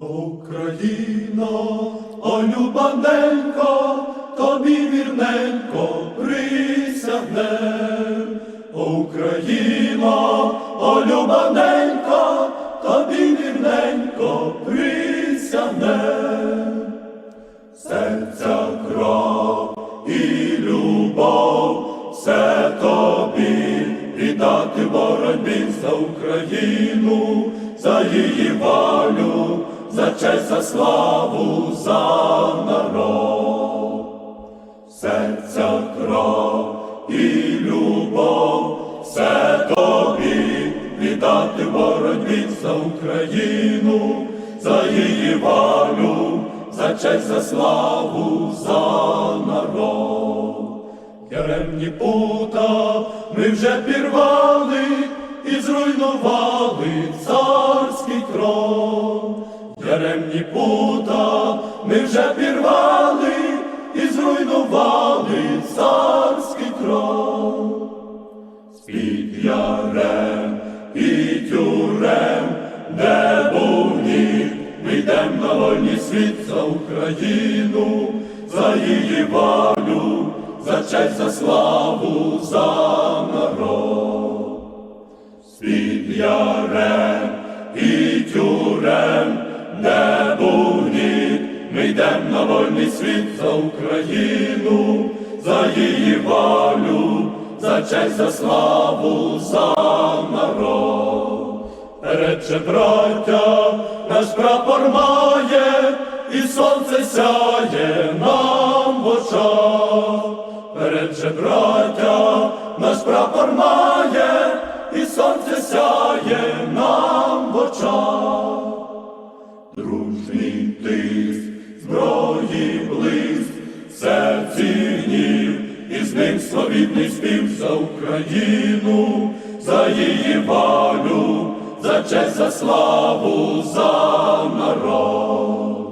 Україно, о любаненько, тобі вірненько присягнем. Україно, о любаненько, тобі вірненько присягнем. Серця кров і любов, все тобі віддати боротьбі за Україну, за її волю, за честь, за славу, за народ. Серця кров і любов, все тобі віддати боротьбі за Україну, за її волю, за честь, за славу, за народ. Яремні пута ми вже пірвали вже пірвали і зруйнували царський трон. З-під ярем і тюрем, де був ніг, ми йдем на вольний світ за Україну, за її волю, за честь, за славу, за народ. З-під ярем ніг, на вольний світ за Україну, за її волю, за честь, за славу, за народ. Же, браття, наш прапор має, і сонце сяє нам в очах. Же, браття, наш прапор має, і сонце сяє нам в очах. Дружній тиск, ним славітний спів за Україну, за її волю, за честь, за славу, за народ.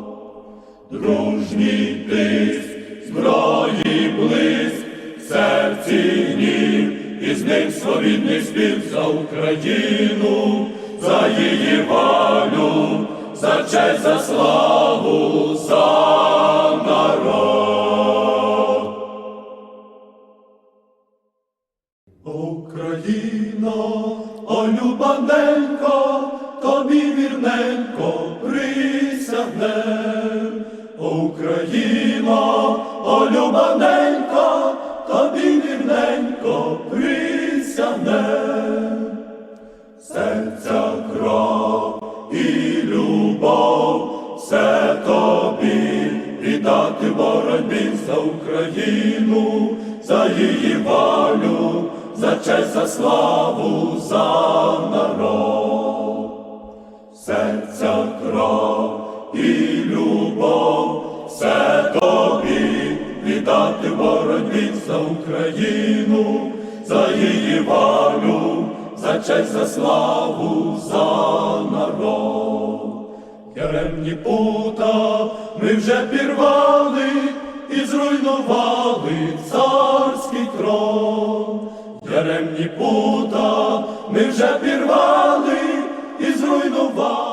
Дружній тиск, зброї блиск, серці гнів, і з ним славітний спів за Україну, за її волю, за честь, за славу, за любаненько, тобі вірненько присягнем. Україно, о любаненько, тобі вірненько присягнем. Серця кров і любов, все тобі віддати боротьбі за Україну, за її волю, за честь, за славу, за народ. Серця кров і любов, все тобі віддати боротьбі за Україну, за її волю, за честь, за славу, за народ. Яремні пута ми вже пірвали і зруйнували царський трон. Яремні пута ми вже пірвали і зруйнували.